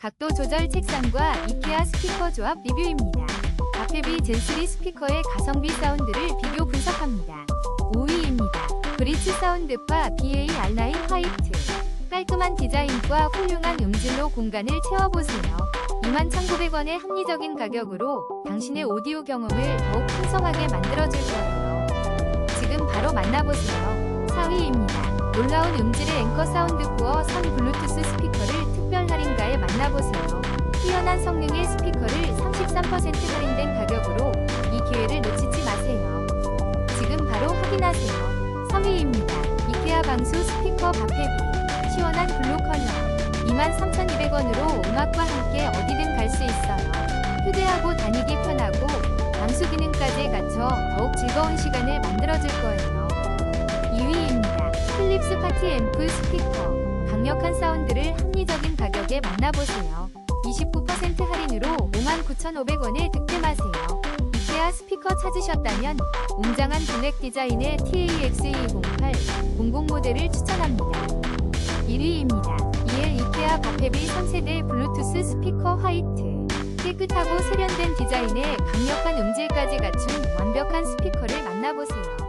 각도 조절 책상과 이케아 스피커 조합 리뷰입니다. 아페비 젠3 스피커의 가성비 사운드를 비교 분석합니다. 5위입니다. 브리츠 사운드파 BA-R9 화이트 깔끔한 디자인과 훌륭한 음질로 공간을 채워보세요. 21,900원의 합리적인 가격으로 당신의 오디오 경험을 더욱 풍성하게 만들어줄 거예요. 지금 바로 만나보세요. 4위입니다. 놀라운 음질의 앵커 사운드 코어 3 블루투스 스피커를 만나보세요. 뛰어난 성능의 스피커를 33% 할인된 가격으로 이 기회를 놓치지 마세요. 지금 바로 확인하세요. 3위입니다. 이케아 방수 스피커 바페비 시원한 블루 컬러 23,200원으로 음악과 함께 어디든 갈 수 있어요. 휴대하고 다니기 편하고 방수 기능까지 갖춰 더욱 즐거운 시간을 만들어줄 거예요. 2위입니다. 필립스 파티 앰프 스피커 강력한 사운드를 합리적인 가격에 만나보세요. 29% 할인으로 59,500원에 득템하세요. 이케아 스피커 찾으셨다면 웅장한 블랙 디자인의 TAX208 00 모델을 추천합니다. 1위입니다. EL 이케아 바페비 3세대 블루투스 스피커 화이트 깨끗하고 세련된 디자인에 강력한 음질까지 갖춘 완벽한 스피커를 만나보세요.